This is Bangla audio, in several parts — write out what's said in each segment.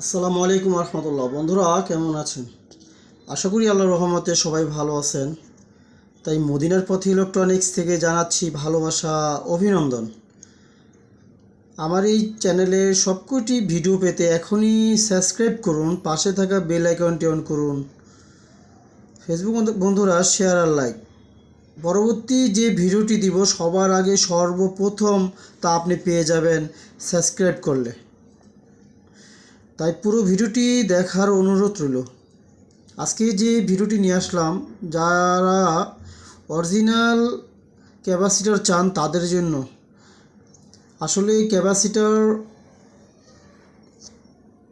আসসালামু আলাইকুম রহমতুল্লাহ বন্ধুরা, কেমন আছেন? আশা করি আল্লাহ রহমতে সবাই ভালো আছেন। তাই মদিনার পথে ইলেকট্রনিক্স থেকে জানাচ্ছি ভালোবাসা, অভিনন্দন। আমার এই চ্যানেলে সবকটি ভিডিও পেতে এখনই সাবস্ক্রাইব করুন, পাশে থাকা বেল আইকনটি অন করুন। ফেসবুক বন্ধুরা শেয়ার আর লাইক পরবর্তী যে ভিডিওটি দিব, সবার আগে সর্বপ্রথম তা আপনি পেয়ে যাবেন সাবস্ক্রাইব করলে। তাই পুরো ভিডিওটি দেখার অনুরোধ রইল। আজকে যে ভিডিওটি নিয়ে আসলাম, যারা অরিজিনাল ক্যাপাসিটার চান তাদের জন্য। আসলে ক্যাপাসিটার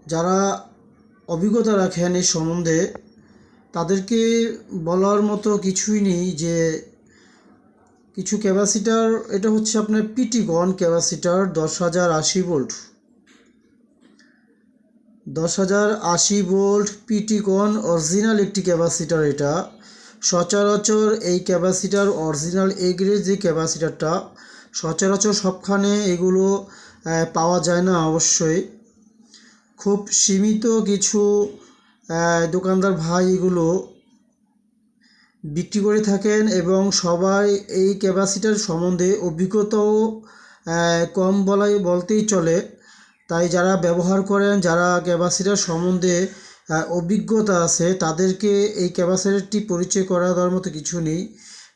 যারা অভিজ্ঞতা রাখেন এই সম্বন্ধে, তাদেরকে বলার মতো কিছুই নেই যে কিছু ক্যাপাসিটার, এটা হচ্ছে আপনার পিটি গন ক্যাপাসিটার দশ হাজার আশি ভোল্ট। দশ হাজার আশি ভোল্ট পিটিকন অরিজিনাল একটি ক্যাপাসিটার এটা? সচরাচর এই ক্যাপাসিটার অরিজিনাল এগ্রের যে ক্যাপাসিটারটা, সচরাচর সবখানে এগুলো পাওয়া যায় না অবশ্যই। খুব সীমিত কিছু দোকানদার ভাই এগুলো বিক্রি করে থাকেন এবং সবাই এই ক্যাপাসিটার সম্বন্ধে অভিজ্ঞতাও কম বলাই, বলতেই চলে। তাই যারা ব্যবহার করেন, যারা ক্যাপাসিটার সম্বন্ধে অভিজ্ঞতা আছে, তাদেরকে এই ক্যাপাসিটারটি পরিচয় করা দেওয়ার মতো কিছু নেই।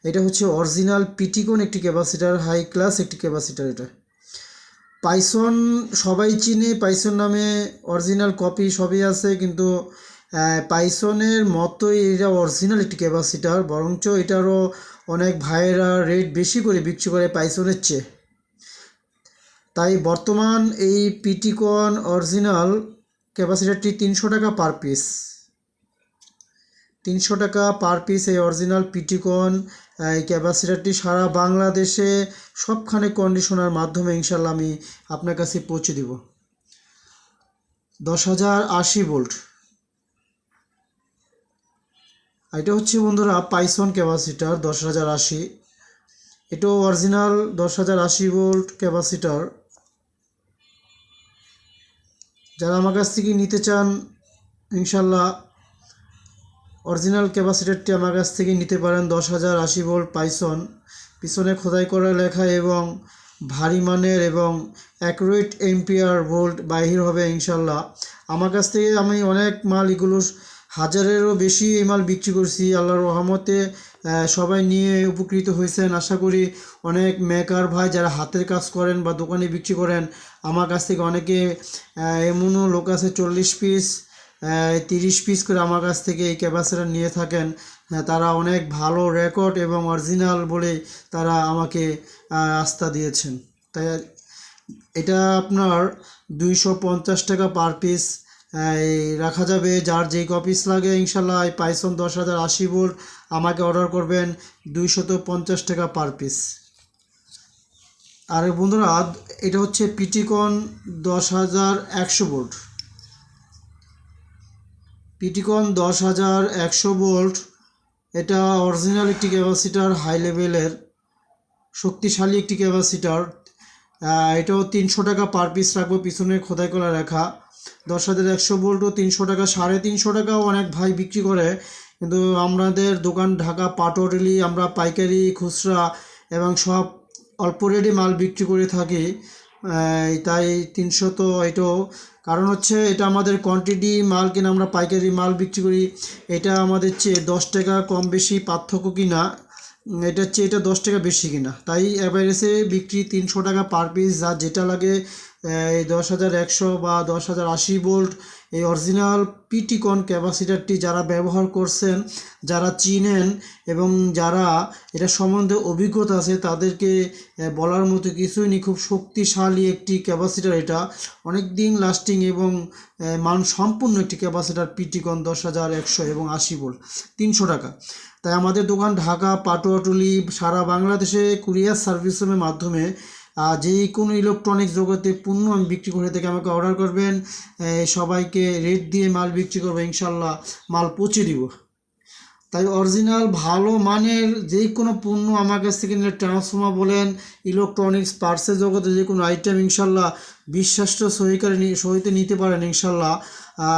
এটা হচ্ছে অরিজিনাল পিটিকন একটি ক্যাপাসিটার হাই ক্লাস একটি ক্যাপাসিটার এটা। পাইসন সবাই চিনে, পাইসন নামে অরিজিনাল কপি সবই আছে, কিন্তু পাইসনের মতোই এটা অরিজিনাল একটি ক্যাপাসিটার বরঞ্চ এটারও অনেক ভাইয়েরা রেট বেশি করে বিক্রি করে পাইসনের চেয়ে। তাই বর্তমান এই পিটিকন অরিজিনাল ক্যাপাসিটারটি তিনশো টাকা পার পিস। তিনশো টাকা পার পিস এই অরিজিনাল পিটিকন এই ক্যাপাসিটারটি সারা বাংলাদেশে সবখানে কন্ডিশনার মাধ্যমে ইনশাল্লাহ আমি আপনার কাছে পৌঁছে দিব। দশ হাজার আশি ভোল্ট। এটা হচ্ছে বন্ধুরা পাইসন ক্যাপাসিটার, দশ হাজার আশি। এটাও অরিজিনাল দশ হাজার আশি ভোল্ট ক্যাপাসিটার। যারা আমার কাছ থেকে নিতে চান, ইনশাল্লাহ অরিজিনাল ক্যাপাসিটারটি আমার কাছ থেকে নিতে পারেন দশ হাজার আশি ভোল্ট পাইসন পিছনে খোদাই করা লেখা এবং ভারী মানের এবং অ্যাকুরেট এম্পিয়ার ভোল্ট বাহির হবে ইনশাল্লাহ। আমার কাছ থেকে আমি অনেক মাল এগুলো হাজারেরও বেশি এই মাল বিক্রি করছি, আল্লাহর রহমতে সবাই নিয়ে উপকৃত হয়েছেন। আশা করি অনেক মেকার ভাই যারা হাতের কাজ করেন বা দোকানে বিক্রি করেন, আমার কাছ থেকে অনেকে এমনও লোক আছে চল্লিশ পিস তিরিশ পিস করে আমার কাছ থেকে এই ক্যাপাসিটার নিয়ে থাকেন। তারা অনেক ভালো রেকর্ড এবং অরিজিনাল বলে তারা আমাকে আস্থা দিয়েছেন। তাই, এটা আপনার দুইশো পঞ্চাশ টাকা পার পিস রাখা যাবে। যার যেই কপিস লাগে, ইনশাল্লাহ এই পাইসন দশ হাজার আশি ভোল্ট আমাকে অর্ডার করবেন দুইশত পঞ্চাশ টাকা পার পিস আর বন্ধুরা, এটা হচ্ছে পিটিকন দশ হাজার একশো ভোল্ট পিটিকন দশ হাজার একশো বোল্ট এটা অরিজিনাল একটি ক্যাপাসিটার হাই লেভেলের শক্তিশালী একটি ক্যাপাসিটার এটাও তিনশো টাকা পার পিস রাখব পিছনে খোদাই করা রেখা। দশ হাজার একশো ভোল্টও তিনশো টাকা, সাড়ে তিনশো টাকাও অনেক ভাই বিক্রি করে। কিন্তু আমাদের দোকান ঢাকা, পাটোয়ারি, আমরা পাইকারি, খুচরা এবং সব অল্প রেটে মাল বিক্রি করে থাকি। তাই তিনশো তো এটাও কারণ হচ্ছে এটা আমাদের কোয়ান্টিটি মাল কিনা আমরা পাইকারি মাল বিক্রি করি। এটা আমাদের চেয়ে দশ টাকা কম বেশি পার্থক্য কিনা উম, হচ্ছে এটা দশ টাকা বেশি কিনা। তাই অ্যাভারেজে বিক্রি তিনশো টাকা পার পিস যা যেটা লাগে এই দশ হাজার একশো বা দশ হাজার আশি ভোল্ট এই অরিজিনাল পিটিকন ক্যাপাসিটারটি যারা ব্যবহার করছেন, যারা চিনেন এবং যারা এটা সম্বন্ধে অভিজ্ঞতা আছে, তাদেরকে বলার মতো কিছুই নেই। খুব শক্তিশালী একটি ক্যাপাসিটার এটা। অনেক দিন লাস্টিং এবং মান সম্পূর্ণ একটি ক্যাপাসিটার পিটিকন দশ হাজার একশো এবং আশি ভোল্ট, তিনশো টাকা। তাই আমাদের দোকান ঢাকা পাটুয়াটুলি সারা বাংলাদেশে কুরিয়ার সার্ভিসের মাধ্যমে যে কোনো ইলেকট্রনিক্স জগতে পণ্য আমি বিক্রি করে থেকে আমাকে অর্ডার করবেন। সবাইকে রেট দিয়ে মাল বিক্রি করব ইনশাল্লাহ মাল পৌঁছে দিব। তাই অরিজিনাল ভালো মানের যে কোনো পণ্য আমার কাছ থেকে নিলে ট্রান্সফর্মার বলেন ইলেকট্রনিক্স পার্সের জগতে যে কোনো আইটেম ইনশাল্লাহ বিশ্বাসটা সহিকারে সহিতে নিতে পারেন ইনশাল্লাহ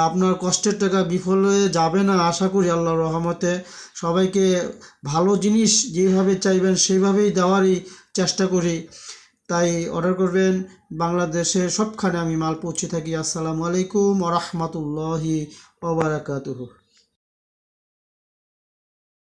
আপনার কষ্টের টাকা বিফল হয়ে যাবে না, আশা করি আল্লাহর রহমতে। সবাইকে ভালো জিনিস যেভাবে চাইবেন সেইভাবেই দেওয়ারই চেষ্টা করি। তাই অর্ডার করবেন। বাংলাদেশের সবখানে আমি মাল পৌঁছে থাকি। আসসালামু আলাইকুম ওরহমতুল্লাহি ওবরাকাতুহু